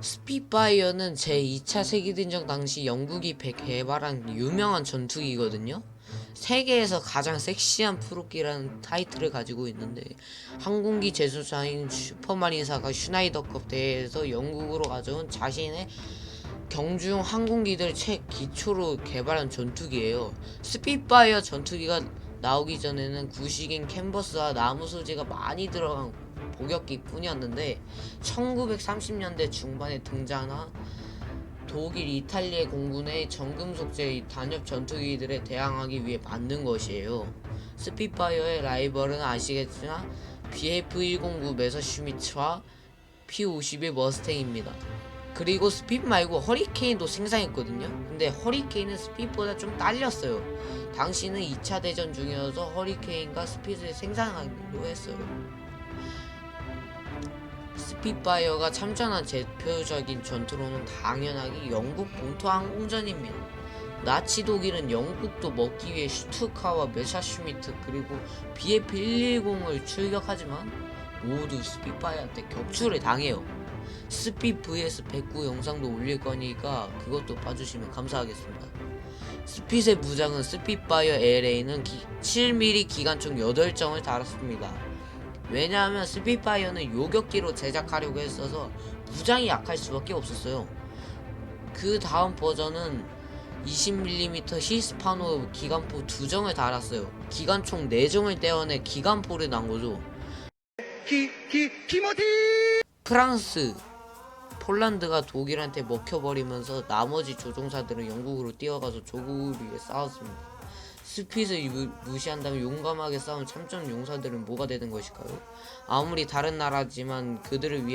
스피파이어는 제2차 세계대전 당시 영국이 배- 개발한 유명한 전투기거든요. 세계에서 가장 섹시한 프로기라는 타이틀을 가지고 있는데 항공기 제조사인 슈퍼마린사가 슈나이더급 대회에서 영국으로 가져온 자신의 경주용 항공기들 최 기초로 개발한 전투기예요. 스피파이어 전투기가 나오기 전에는 구식인 캔버스와 나무 소재가 많이 들어간 복역기 뿐이었는데 1930년대 중반에 등장한 독일, 이탈리아 공군의 정금 속재 단협 전투기들에 대항하기 위해 만든 것이에요. 스피파이어의 라이벌은 아시겠지만 BF-109 메서슈미츠와 P-51 머스탱입니다. 그리고 스핏 말고 허리케인도 생산했거든요. 근데 허리케인은 스핏보다 좀 딸렸어요. 당시는 2차 대전 중이어서 허리케인과 스핏을 생산하기로 했어요. 스핏파이어가 참전한 대표적인 전투로는 당연하게 영국 본토 항공전입니다. 나치 독일은 영국도 먹기 위해 슈투카와 메샤슈미트 그리고 BF-110을 출격하지만 모두 스핏파이어한테 격추를 당해요. 스핏 vs 109 영상도 올릴 거니까 그것도 봐주시면 감사하겠습니다. 스핏의 무장은 스핏파이어 LA는 7mm 기관총 8정을 달았습니다. 왜냐하면 스핏파이어는 요격기로 제작하려고 했어서 무장이 약할 수밖에 없었어요. 그 다음 버전은 20mm 히스파노 기관포 2정을 달았어요. 기관총 4정을 떼어내 기관포를 난 거죠. 히, 히, 히모티! 프랑스, 폴란드가 독일한테 먹혀버리면서 나머지 조종사들은 영국으로 뛰어가서 조국을 위해 싸웠습니다. 스핏을 무- 무시한다면 용감하게 싸운 참전 용사들은 뭐가 되는 것일까요? 아무리 다른 나라지만 그들을 위해